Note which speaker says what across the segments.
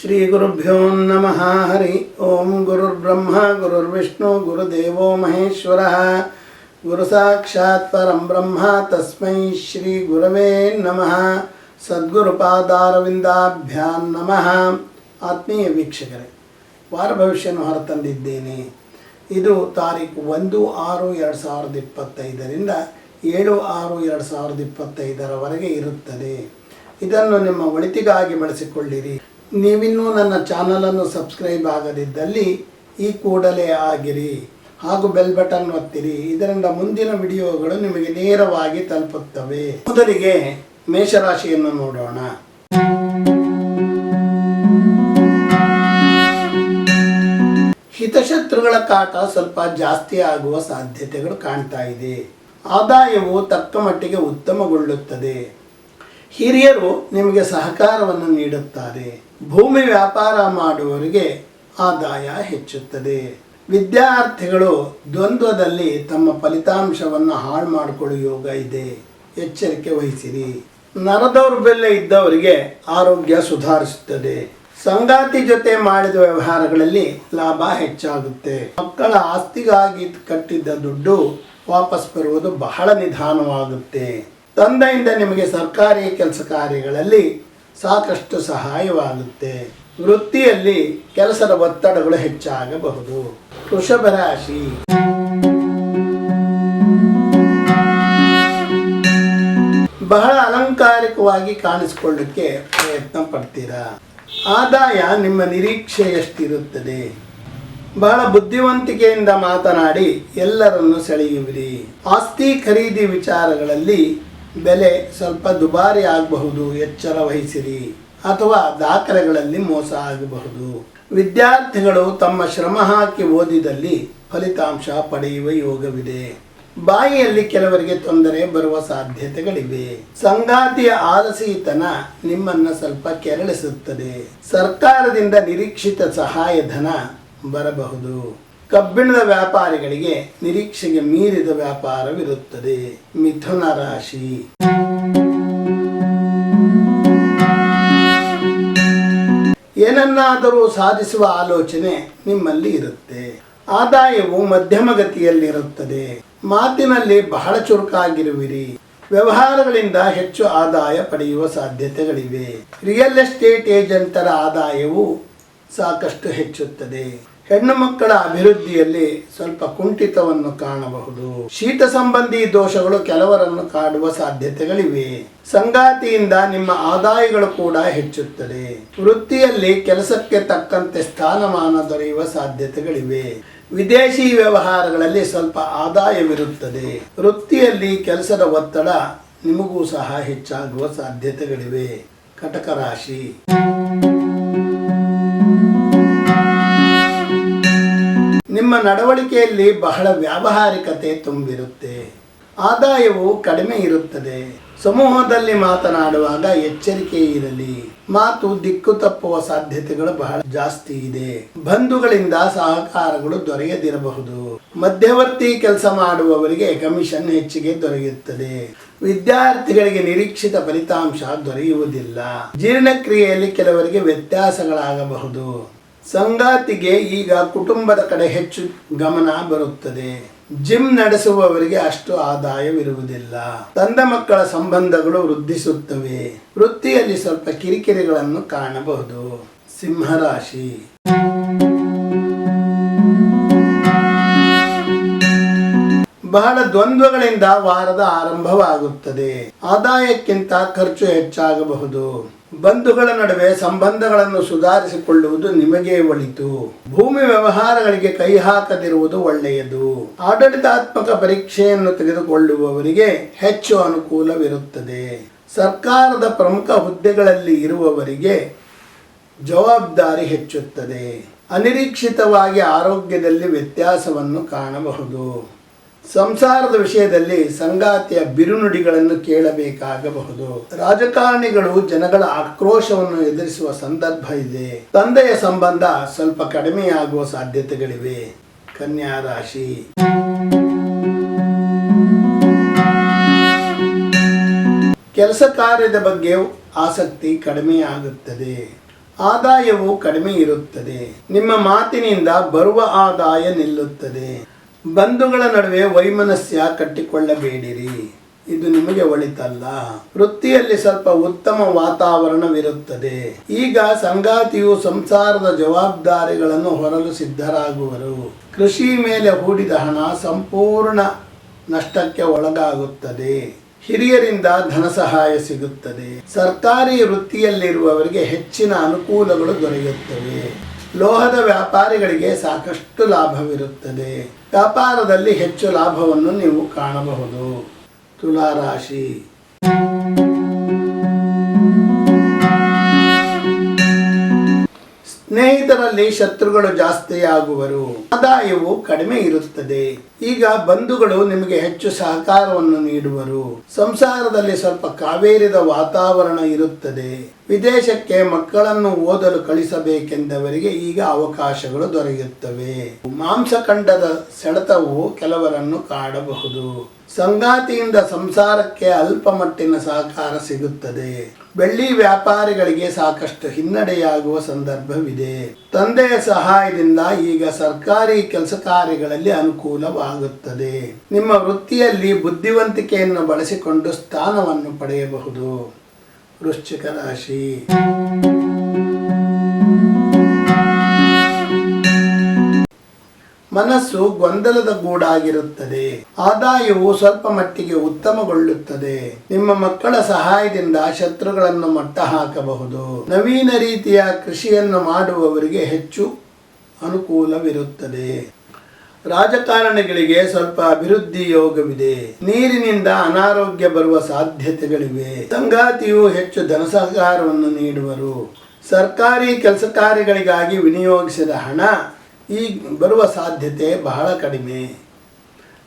Speaker 1: ಶ್ರೀ ಗುರುಭ್ಯೋ ನಮಃ ಹರಿ ಓಂ ಗುರುರ್ಬ್ರಹ್ಮ ಗುರುರ್ವಿಷ್ಣು ಗುರುದೇವೋ ಮಹೇಶ್ವರ ಗುರು ಸಾಕ್ಷಾತ್ ಪರಂ ಬ್ರಹ್ಮ ತಸ್ಮೈ ಶ್ರೀ ಗುರವೇ ನಮಃ ಸದ್ಗುರುಪಾದಾರವಿಂದಾಭ್ಯಾನ್ ನಮಃ ಆತ್ಮೀಯ ವೀಕ್ಷಕರೇ ವಾರ ಭವಿಷ್ಯವನ್ನು ಹೊರತಂದಿದ್ದೇನೆ. ಇದು ತಾರೀಕು ಒಂದು ಆರು ಎರಡು ಸಾವಿರದ ಇಪ್ಪತ್ತೈದರಿಂದ ಏಳು ಆರು ಎರಡು ಸಾವಿರದ ಇಪ್ಪತ್ತೈದರವರೆಗೆ ಇರುತ್ತದೆ. ಇದನ್ನು ನಿಮ್ಮ ಒಳಿತಿಗಾಗಿ ಬಳಸಿಕೊಳ್ಳಿರಿ. ನೀವಿನ್ನೂ ನನ್ನ ಚಾನಲನ್ನು ಸಬ್ಸ್ಕ್ರೈಬ್ ಆಗದಿದ್ದಲ್ಲಿ ಈ ಕೂಡಲೇ ಆಗಿರಿ ಹಾಗೂ ಬೆಲ್ ಬಟನ್ ಒತ್ತಿರಿ. ಇದರಿಂದ ಮುಂದಿನ ವಿಡಿಯೋಗಳು ನಿಮಗೆ ನೇರವಾಗಿ ತಲುಪುತ್ತವೆ. ಮೊದಲಿಗೆ ಮೇಷರಾಶಿಯನ್ನು ನೋಡೋಣ. ಹಿತಶತ್ರುಗಳ ಕಾಟ ಸ್ವಲ್ಪ ಜಾಸ್ತಿ ಆಗುವ ಸಾಧ್ಯತೆಗಳು ಕಾಣ್ತಾ ಇದೆ. ಆದಾಯವು ತಕ್ಕ ಮಟ್ಟಿಗೆ ಉತ್ತಮಗೊಳ್ಳುತ್ತದೆ. ಹಿರಿಯರು ನಿಮಗೆ ಸಹಕಾರವನ್ನು ನೀಡುತ್ತಾರೆ. ಭೂಮಿ ವ್ಯಾಪಾರ ಮಾಡುವವರಿಗೆ ಆದಾಯ ಹೆಚ್ಚುತ್ತದೆ. ವಿದ್ಯಾರ್ಥಿಗಳು ದ್ವಂದ್ವದಲ್ಲಿ ತಮ್ಮ ಫಲಿತಾಂಶವನ್ನು ಹಾಳು ಮಾಡಿಕೊಳ್ಳುವ ಯೋಗ ಇದೆ. ಎಚ್ಚರಿಕೆ ವಹಿಸಿರಿ. ನರದೌರ್ಬಲ್ಯ ಇದ್ದವರಿಗೆ ಆರೋಗ್ಯ ಸುಧಾರಿಸುತ್ತದೆ. ಸಂಗಾತಿ ಜೊತೆ ಮಾಡಿದ ವ್ಯವಹಾರಗಳಲ್ಲಿ ಲಾಭ ಹೆಚ್ಚಾಗುತ್ತೆ. ಮಕ್ಕಳ ಆಸ್ತಿಗಾಗಿ ಕಟ್ಟಿದ್ದ ದುಡ್ಡು ವಾಪಸ್ ಬರುವುದು ಬಹಳ ನಿಧಾನವಾಗುತ್ತೆ. ತಂದೆಯಿಂದ ನಿಮಗೆ ಸರ್ಕಾರಿ ಕೆಲಸ ಕಾರ್ಯಗಳಲ್ಲಿ ಸಾಕಷ್ಟು ಸಹಾಯವಾಗುತ್ತೆ. ವೃತ್ತಿಯಲ್ಲಿ ಕೆಲಸದ ಒತ್ತಡಗಳು ಹೆಚ್ಚಾಗಬಹುದು. ವೃಷಭ ರಾಶಿ. ಬಹಳ ಅಲಂಕಾರಿಕವಾಗಿ ಕಾಣಿಸಿಕೊಳ್ಳಕ್ಕೆ ಪ್ರಯತ್ನ ಪಡ್ತೀರಾ. ಆದಾಯ ನಿಮ್ಮ ನಿರೀಕ್ಷೆ ಎಷ್ಟಿರುತ್ತದೆ? ಬಹಳ ಬುದ್ಧಿವಂತಿಕೆಯಿಂದ ಮಾತನಾಡಿ ಎಲ್ಲರನ್ನು ಸೆಳೆಯುವಿರಿ. ಆಸ್ತಿ ಖರೀದಿ ವಿಚಾರಗಳಲ್ಲಿ ಬೆಲೆ ಸ್ವಲ್ಪ ದುಬಾರಿ ಆಗಬಹುದು, ಎಚ್ಚರ ವಹಿಸಿರಿ ಅಥವಾ ದಾಖಲೆಗಳಲ್ಲಿ ಮೋಸ ಆಗಬಹುದು. ವಿದ್ಯಾರ್ಥಿಗಳು ತಮ್ಮ ಶ್ರಮ ಹಾಕಿ ಓದಿದಲ್ಲಿ ಫಲಿತಾಂಶ ಪಡೆಯುವ ಯೋಗವಿದೆ. ಬಾಯಿಯಲ್ಲಿ ಕೆಲವರಿಗೆ ತೊಂದರೆ ಬರುವ ಸಾಧ್ಯತೆಗಳಿವೆ. ಸಂಗಾತಿಯ ಆಲಸಿತನ ನಿಮ್ಮನ್ನ ಸ್ವಲ್ಪ ಕೆರಳಿಸುತ್ತದೆ. ಸರ್ಕಾರದಿಂದ ನಿರೀಕ್ಷಿತ ಸಹಾಯಧನ ಬರಬಹುದು. ಕಬ್ಬಿಣದ ವ್ಯಾಪಾರಿಗಳಿಗೆ ನಿರೀಕ್ಷೆಗೆ ಮೀರಿದ ವ್ಯಾಪಾರವಿರುತ್ತದೆ. ಮಿಥುನ ರಾಶಿ. ಏನನ್ನಾದರೂ ಸಾಧಿಸುವ ಆಲೋಚನೆ ನಿಮ್ಮಲ್ಲಿ ಇರುತ್ತೆ. ಆದಾಯವು ಮಧ್ಯಮಗತಿಯಲ್ಲಿರುತ್ತದೆ. ಮಾತಿನಲ್ಲಿ ಬಹಳ ಚುರುಕಾಗಿರುವಿರಿ. ವ್ಯವಹಾರಗಳಿಂದ ಹೆಚ್ಚು ಆದಾಯ ಪಡೆಯುವ ಸಾಧ್ಯತೆಗಳಿವೆ. ರಿಯಲ್ ಎಸ್ಟೇಟ್ ಏಜೆಂಟರ ಆದಾಯವು ಸಾಕಷ್ಟು ಹೆಚ್ಚುತ್ತದೆ. ಹೆಣ್ಣು ಮಕ್ಕಳ ಅಭಿವೃದ್ಧಿಯಲ್ಲಿ ಸ್ವಲ್ಪ ಕುಂಠಿತವನ್ನು ಕಾಣಬಹುದು. ಶೀತ ಸಂಬಂಧಿ ದೋಷಗಳು ಕೆಲವರನ್ನು ಕಾಡುವ ಸಾಧ್ಯತೆಗಳಿವೆ. ಸಂಗಾತಿಯಿಂದ ನಿಮ್ಮ ಆದಾಯಗಳು ಕೂಡ ಹೆಚ್ಚುತ್ತದೆ. ವೃತ್ತಿಯಲ್ಲಿ ಕೆಲಸಕ್ಕೆ ತಕ್ಕಂತೆ ಸ್ಥಾನಮಾನ ದೊರೆಯುವ ಸಾಧ್ಯತೆಗಳಿವೆ. ವಿದೇಶಿ ವ್ಯವಹಾರಗಳಲ್ಲಿ ಸ್ವಲ್ಪ ಆದಾಯವಿರುತ್ತದೆ. ವೃತ್ತಿಯಲ್ಲಿ ಕೆಲಸದ ಒತ್ತಡ ನಿಮಗೂ ಸಹ ಹೆಚ್ಚಾಗುವ ಸಾಧ್ಯತೆಗಳಿವೆ. ಕಟಕ ರಾಶಿ. ನಿಮ್ಮ ನಡವಳಿಕೆಯಲ್ಲಿ ಬಹಳ ವ್ಯಾವಹಾರಿಕತೆ ತುಂಬಿರುತ್ತೆ. ಆದಾಯವು ಕಡಿಮೆ ಇರುತ್ತದೆ. ಸಮೂಹದಲ್ಲಿ ಮಾತನಾಡುವಾಗ ಎಚ್ಚರಿಕೆ ಇರಲಿ. ಮಾತು ದಿಕ್ಕು ತಪ್ಪುವ ಸಾಧ್ಯತೆಗಳು ಬಹಳ ಜಾಸ್ತಿ ಇದೆ. ಬಂಧುಗಳಿಂದ ಸಹಕಾರಗಳು ದೊರೆಯದಿರಬಹುದು. ಮಧ್ಯವರ್ತಿ ಕೆಲಸ ಮಾಡುವವರಿಗೆ ಕಮಿಷನ್ ಹೆಚ್ಚಿಗೆ ದೊರೆಯುತ್ತದೆ. ವಿದ್ಯಾರ್ಥಿಗಳಿಗೆ ನಿರೀಕ್ಷಿತ ಫಲಿತಾಂಶ ದೊರೆಯುವುದಿಲ್ಲ. ಜೀರ್ಣಕ್ರಿಯೆಯಲ್ಲಿ ಕೆಲವರಿಗೆ ವ್ಯತ್ಯಾಸಗಳಾಗಬಹುದು. ಸಂಗಾತಿಗೆ ಈಗ ಕುಟುಂಬದ ಕಡೆ ಹೆಚ್ಚು ಗಮನ ಬರುತ್ತದೆ. ಜಿಮ್ ನಡೆಸುವವರಿಗೆ ಅಷ್ಟು ಆದಾಯವಿರುವುದಿಲ್ಲ. ತಂದ ಮಕ್ಕಳ ಸಂಬಂಧಗಳು ವೃದ್ಧಿಸುತ್ತವೆ. ವೃತ್ತಿಯಲ್ಲಿ ಸ್ವಲ್ಪ ಕಿರಿಕಿರಿಗಳನ್ನು ಕಾಣಬಹುದು. ಸಿಂಹರಾಶಿ. ಬಹಳ ದ್ವಂದ್ವಗಳಿಂದ ವಾರದ ಆರಂಭವಾಗುತ್ತದೆ. ಆದಾಯಕ್ಕಿಂತ ಖರ್ಚು ಹೆಚ್ಚಾಗಬಹುದು. ಬಂಧುಗಳ ನಡುವೆ ಸಂಬಂಧಗಳನ್ನು ಸುಧಾರಿಸಿಕೊಳ್ಳುವುದು ನಿಮಗೆ ಒಳಿತು. ಭೂಮಿ ವ್ಯವಹಾರಗಳಿಗೆ ಕೈ ಹಾಕದಿರುವುದು ಒಳ್ಳೆಯದು. ಆಡಳಿತಾತ್ಮಕ ಪರೀಕ್ಷೆಯನ್ನು ತೆಗೆದುಕೊಳ್ಳುವವರಿಗೆ ಹೆಚ್ಚು ಅನುಕೂಲವಿರುತ್ತದೆ. ಸರ್ಕಾರದ ಪ್ರಮುಖ ಹುದ್ದೆಗಳಲ್ಲಿ ಇರುವವರಿಗೆ ಜವಾಬ್ದಾರಿ ಹೆಚ್ಚುತ್ತದೆ. ಅನಿರೀಕ್ಷಿತವಾಗಿ ಆರೋಗ್ಯದಲ್ಲಿ ವ್ಯತ್ಯಾಸವನ್ನು ಕಾಣಬಹುದು. ಸಂಸಾರದ ವಿಷಯದಲ್ಲಿ ಸಂಗಾತಿಯ ಬಿರುನುಡಿಗಳನ್ನು ಕೇಳಬೇಕಾಗಬಹುದು. ರಾಜಕಾರಣಿಗಳು ಜನಗಳ ಆಕ್ರೋಶವನ್ನು ಎದುರಿಸುವ ಸಂದರ್ಭ ಇದೆ. ತಂದೆಯ ಸಂಬಂಧ ಸ್ವಲ್ಪ ಕಡಿಮೆಯಾಗುವ ಸಾಧ್ಯತೆಗಳಿವೆ. ಕನ್ಯಾ ರಾಶಿ. ಕೆಲಸ ಕಾರ್ಯದ ಬಗ್ಗೆ ಆಸಕ್ತಿ ಕಡಿಮೆಯಾಗುತ್ತದೆ. ಆದಾಯವು ಕಡಿಮೆ ಇರುತ್ತದೆ. ನಿಮ್ಮ ಮಾತಿನಿಂದ ಬರುವ ಆದಾಯ ನಿಲ್ಲುತ್ತದೆ. ಬಂಧುಗಳ ನಡುವೆ ವೈಮನಸ್ಯ ಕಟ್ಟಿಕೊಳ್ಳಬೇಡಿರಿ. ಇದು ನಿಮಗೆ ಒಳಿತಲ್ಲ. ವೃತ್ತಿಯಲ್ಲಿ ಸ್ವಲ್ಪ ಉತ್ತಮ ವಾತಾವರಣವಿರುತ್ತದೆ. ಈಗ ಸಂಗಾತಿಯು ಸಂಸಾರದ ಜವಾಬ್ದಾರಿಗಳನ್ನು ಹೊರಲು ಸಿದ್ಧರಾಗುವರು. ಕೃಷಿ ಮೇಲೆ ಹೂಡಿದ ಹಣ ಸಂಪೂರ್ಣ ನಷ್ಟಕ್ಕೆ ಒಳಗಾಗುತ್ತದೆ. ಹಿರಿಯರಿಂದ ಧನ ಸಹಾಯ ಸಿಗುತ್ತದೆ. ಸರ್ಕಾರಿ ವೃತ್ತಿಯಲ್ಲಿರುವವರಿಗೆ ಹೆಚ್ಚಿನ ಅನುಕೂಲಗಳು ದೊರೆಯುತ್ತವೆ. ಲೋಹದ ವ್ಯಾಪಾರಿಗಳಿಗೆ ಸಾಕಷ್ಟು ಲಾಭವಿರುತ್ತದೆ. ವ್ಯಾಪಾರದಲ್ಲಿ ಹೆಚ್ಚು ಲಾಭವನ್ನು ನೀವು ಕಾಣಬಹುದು. ತುಲಾರಾಶಿ. ಸ್ನೇಹಿತರಲ್ಲಿ ಶತ್ರುಗಳು ಜಾಸ್ತಿಯಾಗುವರು. ಆದಾಯವು ಕಡಿಮೆ ಇರುತ್ತದೆ. ಈಗ ಬಂಧುಗಳು ನಿಮಗೆ ಹೆಚ್ಚು ಸಹಕಾರವನ್ನು ನೀಡುವರು. ಸಂಸಾರದಲ್ಲಿ ಸ್ವಲ್ಪ ಕಾವೇರಿದ ವಾತಾವರಣ ಇರುತ್ತದೆ. ವಿದೇಶಕ್ಕೆ ಮಕ್ಕಳನ್ನು ಓದಲು ಕಳಿಸಬೇಕೆಂದವರಿಗೆ ಈಗ ಅವಕಾಶಗಳು ದೊರೆಯುತ್ತವೆ. ಮಾಂಸಖಂಡದ ಸೆಳೆತವು ಕೆಲವರನ್ನು ಕಾಡಬಹುದು. ಸಂಗಾತಿಯಿಂದ ಸಂಸಾರಕ್ಕೆ ಅಲ್ಪ ಮಟ್ಟಿನ ಸಹಕಾರ ಸಿಗುತ್ತದೆ. ಬೆಳ್ಳಿ ವ್ಯಾಪಾರಿಗಳಿಗೆ ಸಾಕಷ್ಟು ಹಿನ್ನಡೆಯಾಗುವ ಸಂದರ್ಭವಿದೆ. ತಂದೆಯ ಸಹಾಯದಿಂದ ಈಗ ಸರ್ಕಾರಿ ಕೆಲಸ ಕಾರ್ಯಗಳಲ್ಲಿ ಅನುಕೂಲವಾಗುತ್ತದೆ. ನಿಮ್ಮ ವೃತ್ತಿಯಲ್ಲಿ ಬುದ್ಧಿವಂತಿಕೆಯನ್ನು ಬಳಸಿಕೊಂಡು ಸ್ಥಾನವನ್ನು ಪಡೆಯಬಹುದು. ವೃಶ್ಚಿಕ ರಾಶಿ. ಮನಸ್ಸು ಗೊಂದಲದ ಗೂಡಾಗಿರುತ್ತದೆ. ಆದಾಯವು ಸ್ವಲ್ಪ ಮಟ್ಟಿಗೆ ಉತ್ತಮಗೊಳ್ಳುತ್ತದೆ. ನಿಮ್ಮ ಮಕ್ಕಳ ಸಹಾಯದಿಂದ ಶತ್ರುಗಳನ್ನು ಮಟ್ಟ ಹಾಕಬಹುದು ನವೀನ ರೀತಿಯ ಕೃಷಿಯನ್ನು ಮಾಡುವವರಿಗೆ ಹೆಚ್ಚು ಅನುಕೂಲವಿರುತ್ತದೆ. ರಾಜಕಾರಣಿಗಳಿಗೆ ಸ್ವಲ್ಪ ಅಭಿವೃದ್ಧಿ ಯೋಗವಿದೆ. ನೀರಿನಿಂದ ಅನಾರೋಗ್ಯ ಬರುವ ಸಾಧ್ಯತೆಗಳಿವೆ. ಸಂಗಾತಿಯು ಹೆಚ್ಚು ಧನ ಸಹಕಾರವನ್ನು ನೀಡುವರು. ಸರ್ಕಾರಿ ಕೆಲಸ ಕಾರ್ಯಗಳಿಗಾಗಿ ವಿನಿಯೋಗಿಸಿದ ಹಣ ಈ ಬರುವ ಸಾಧ್ಯತೆ ಬಹಳ ಕಡಿಮೆ.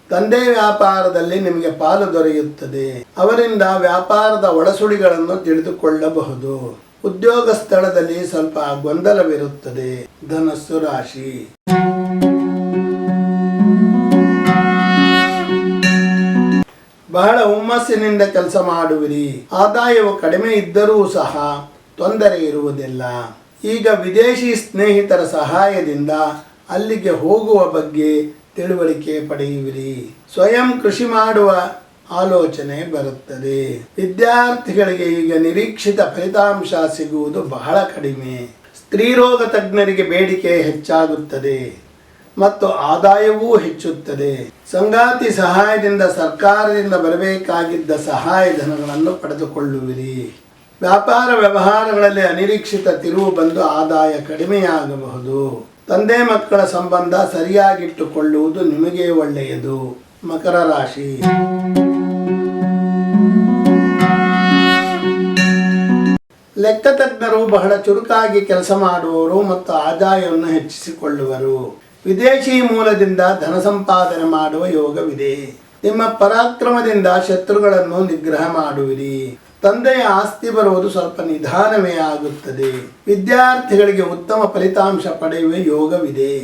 Speaker 1: ತಂದೆ ವ್ಯಾಪಾರದಲ್ಲಿ ನಿಮಗೆ ಪಾಲು ದೊರೆಯುತ್ತದೆ. ಅವರಿಂದ ವ್ಯಾಪಾರದ ಒಳಸುಳಿಗಳನ್ನು ತಿಳಿದುಕೊಳ್ಳಬಹುದು. ಉದ್ಯೋಗ ಸ್ಥಳದಲ್ಲಿ ಸ್ವಲ್ಪ ಗೊಂದಲವಿರುತ್ತದೆ. ಧನಸ್ಸು ರಾಶಿ. ಬಹಳ ಹುಮ್ಮಸ್ಸಿನಿಂದ ಕೆಲಸ ಮಾಡುವಿರಿ. ಆದಾಯವು ಕಡಿಮೆ ಇದ್ದರೂ ಸಹ ತೊಂದರೆ ಇರುವುದಿಲ್ಲ. ಈಗ ವಿದೇಶಿ ಸ್ನೇಹಿತರ ಸಹಾಯದಿಂದ ಅಲ್ಲಿಗೆ ಹೋಗುವ ಬಗ್ಗೆ ತಿಳುವಳಿಕೆ ಪಡೆಯುವಿರಿ. ಸ್ವಯಂ ಕೃಷಿ ಮಾಡುವ ಆಲೋಚನೆ ಬರುತ್ತದೆ. ವಿದ್ಯಾರ್ಥಿಗಳಿಗೆ ಈಗ ನಿರೀಕ್ಷಿತ ಫಲಿತಾಂಶ ಸಿಗುವುದು ಬಹಳ ಕಡಿಮೆ. ಸ್ತ್ರೀರೋಗ ತಜ್ಞರಿಗೆ ಬೇಡಿಕೆ ಹೆಚ್ಚಾಗುತ್ತದೆ ಮತ್ತು ಆದಾಯವೂ ಹೆಚ್ಚುತ್ತದೆ. ಸಂಗಾತಿ ಸಹಾಯದಿಂದ ಸರ್ಕಾರದಿಂದ ಬರಬೇಕಾಗಿದ್ದ ಸಹಾಯಧನಗಳನ್ನು ಪಡೆದುಕೊಳ್ಳುವಿರಿ. ವ್ಯಾಪಾರ ವ್ಯವಹಾರಗಳಲ್ಲಿ ಅನಿರೀಕ್ಷಿತ ತಿರುವು ಬಂದು ಆದಾಯ ಕಡಿಮೆಯಾಗಬಹುದು. ತಂದೆ ಮಕ್ಕಳ ಸಂಬಂಧ ಸರಿಯಾಗಿಟ್ಟುಕೊಳ್ಳುವುದು ನಿಮಗೆ ಒಳ್ಳೆಯದು. ಮಕರ ರಾಶಿ. ಲೆಕ್ಕ ತಜ್ಞರು ಬಹಳ ಚುರುಕಾಗಿ ಕೆಲಸ ಮಾಡುವವರು ಮತ್ತು ಆದಾಯವನ್ನು ಹೆಚ್ಚಿಸಿಕೊಳ್ಳುವರು. ವಿದೇಶಿ ಮೂಲದಿಂದ ಧನ ಸಂಪಾದನೆ ಮಾಡುವ ಯೋಗವಿದೆ. ನಿಮ್ಮ ಪರಾಕ್ರಮದಿಂದ ಶತ್ರುಗಳನ್ನು ನಿಗ್ರಹ ಮಾಡುವಿರಿ. ತಂದೆಯ ಆಸ್ತಿ ಬರುವುದು ಸ್ವಲ್ಪ ನಿಧಾನವೇ ಆಗುತ್ತದೆ. ವಿದ್ಯಾರ್ಥಿಗಳಿಗೆ ಉತ್ತಮ ಫಲಿತಾಂಶ ಪಡೆಯುವ ಯೋಗವಿದೆ.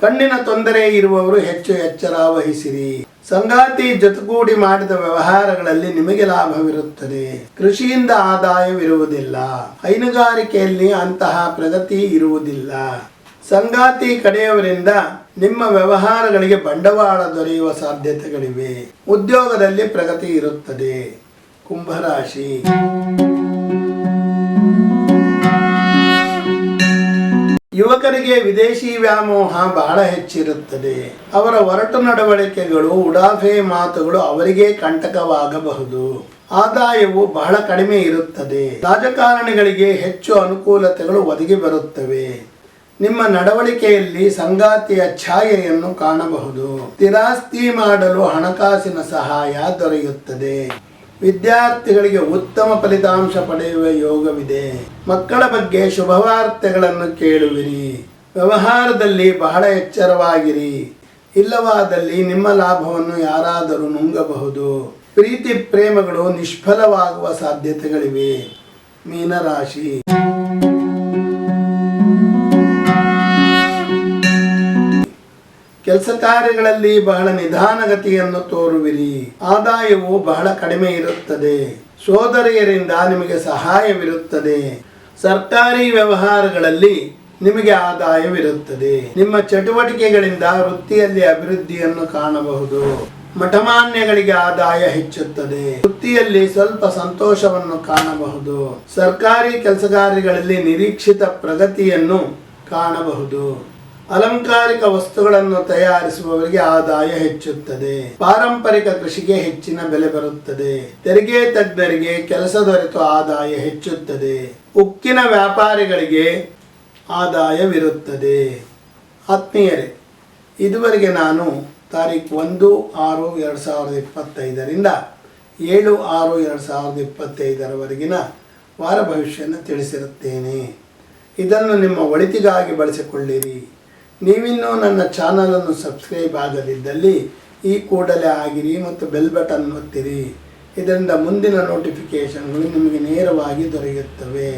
Speaker 1: ಕಣ್ಣಿನ ತೊಂದರೆ ಇರುವವರು ಹೆಚ್ಚು ಎಚ್ಚರ ವಹಿಸಿರಿ. ಸಂಗಾತಿ ಜೊತೆಗೂಡಿ ಮಾಡಿದ ವ್ಯವಹಾರಗಳಲ್ಲಿ ನಿಮಗೆ ಲಾಭವಿರುತ್ತದೆ. ಕೃಷಿಯಿಂದ ಆದಾಯವಿರುವುದಿಲ್ಲ. ಹೈನುಗಾರಿಕೆಯಲ್ಲಿ ಅಂತಹ ಪ್ರಗತಿ ಇರುವುದಿಲ್ಲ. ಸಂಗಾತಿ ಕಡೆಯವರಿಂದ ನಿಮ್ಮ ವ್ಯವಹಾರಗಳಿಗೆ ಬಂಡವಾಳ ದೊರೆಯುವ ಸಾಧ್ಯತೆಗಳಿವೆ. ಉದ್ಯೋಗದಲ್ಲಿ ಪ್ರಗತಿ ಇರುತ್ತದೆ. ಕುಂಭರಾಶಿ. ಯುವಕರಿಗೆ ವಿದೇಶಿ ವ್ಯಾಮೋಹ ಬಹಳ ಹೆಚ್ಚಿರುತ್ತದೆ. ಅವರ ಒರಟು ನಡವಳಿಕೆಗಳು, ಉಡಾಫೆ ಮಾತುಗಳು ಅವರಿಗೆ ಕಂಟಕವಾಗಬಹುದು. ಆದಾಯವು ಬಹಳ ಕಡಿಮೆ ಇರುತ್ತದೆ. ರಾಜಕಾರಣಿಗಳಿಗೆ ಹೆಚ್ಚು ಅನುಕೂಲತೆಗಳು ಒದಗಿ ಬರುತ್ತವೆ. ನಿಮ್ಮ ನಡವಳಿಕೆಯಲ್ಲಿ ಸಂಗಾತಿಯ ಛಾಯೆಯನ್ನು ಕಾಣಬಹುದು. ಸ್ಥಿರಾಸ್ತಿ ಮಾಡಲು ಹಣಕಾಸಿನ ಸಹಾಯ ದೊರೆಯುತ್ತದೆ. ವಿದ್ಯಾರ್ಥಿಗಳಿಗೆ ಉತ್ತಮ ಫಲಿತಾಂಶ ಪಡೆಯುವ ಯೋಗವಿದೆ. ಮಕ್ಕಳ ಬಗ್ಗೆ ಶುಭವಾರ್ತೆಗಳನ್ನು ಕೇಳುವಿರಿ. ವ್ಯವಹಾರದಲ್ಲಿ ಬಹಳ ಎಚ್ಚರವಾಗಿರಿ. ಇಲ್ಲವಾದಲ್ಲಿ ನಿಮ್ಮ ಲಾಭವನ್ನು ಯಾರಾದರೂ ನುಂಗಬಹುದು. ಪ್ರೀತಿ ಪ್ರೇಮಗಳು ನಿಷ್ಫಲವಾಗುವ ಸಾಧ್ಯತೆಗಳಿವೆ. ಮೀನರಾಶಿ. ಕೆಲಸ ಕಾರ್ಯಗಳಲ್ಲಿ ಬಹಳ ನಿಧಾನಗತಿಯನ್ನು ತೋರುವಿರಿ. ಆದಾಯವು ಬಹಳ ಕಡಿಮೆ ಇರುತ್ತದೆ. ಸೋದರಿಯರಿಂದ ನಿಮಗೆ ಸಹಾಯವಿರುತ್ತದೆ. ಸರ್ಕಾರಿ ವ್ಯವಹಾರಗಳಲ್ಲಿ ನಿಮಗೆ ಆದಾಯವಿರುತ್ತದೆ. ನಿಮ್ಮ ಚಟುವಟಿಕೆಗಳಿಂದ ವೃತ್ತಿಯಲ್ಲಿ ಅಭಿವೃದ್ಧಿಯನ್ನು ಕಾಣಬಹುದು. ಮಠಮಾನ್ಯಗಳಿಗೆ ಆದಾಯ ಹೆಚ್ಚುತ್ತದೆ. ವೃತ್ತಿಯಲ್ಲಿ ಸ್ವಲ್ಪ ಸಂತೋಷವನ್ನು ಕಾಣಬಹುದು. ಸರ್ಕಾರಿ ಕೆಲಸಗಾರಿಗಳಲ್ಲಿ ನಿರೀಕ್ಷಿತ ಪ್ರಗತಿಯನ್ನು ಕಾಣಬಹುದು. ಅಲಂಕಾರಿಕ ವಸ್ತುಗಳನ್ನು ತಯಾರಿಸುವವರಿಗೆ ಆದಾಯ ಹೆಚ್ಚುತ್ತದೆ. ಪಾರಂಪರಿಕ ಕೃಷಿಗೆ ಹೆಚ್ಚಿನ ಬೆಲೆ ಬರುತ್ತದೆ. ತೆರಿಗೆ ತಜ್ಞರಿಗೆ ಕೆಲಸ ದೊರೆತು ಆದಾಯ ಹೆಚ್ಚುತ್ತದೆ. ಉಕ್ಕಿನ ವ್ಯಾಪಾರಿಗಳಿಗೆ ಆದಾಯವಿರುತ್ತದೆ. ಆತ್ಮೀಯರೇ, ಇದುವರೆಗೆ ನಾನು ತಾರೀಕು ಒಂದು ಆರು ಎರಡು ಸಾವಿರದ ಇಪ್ಪತ್ತೈದರಿಂದ ಏಳು ಆರು ಎರಡು ಸಾವಿರದ ಇಪ್ಪತ್ತೈದರವರೆಗಿನ ವಾರ ಭವಿಷ್ಯನ ತಿಳಿಸಿರುತ್ತೇನೆ. ಇದನ್ನು ನಿಮ್ಮ ಒಳಿತಿಗಾಗಿ ಬಳಸಿಕೊಳ್ಳಿರಿ. ನೀವಿನ್ನೂ ನನ್ನ ಚಾನಲನ್ನು ಸಬ್ಸ್ಕ್ರೈಬ್ ಆಗದಿದ್ದಲ್ಲಿ ಈ ಕೂಡಲೇ ಆಗಿರಿ ಮತ್ತು ಬೆಲ್ ಬಟನ್ ಒತ್ತಿರಿ. ಇದರಿಂದ ಮುಂದಿನ ನೋಟಿಫಿಕೇಷನ್ಗಳು ನಿಮಗೆ ನೇರವಾಗಿ ದೊರೆಯುತ್ತವೆ.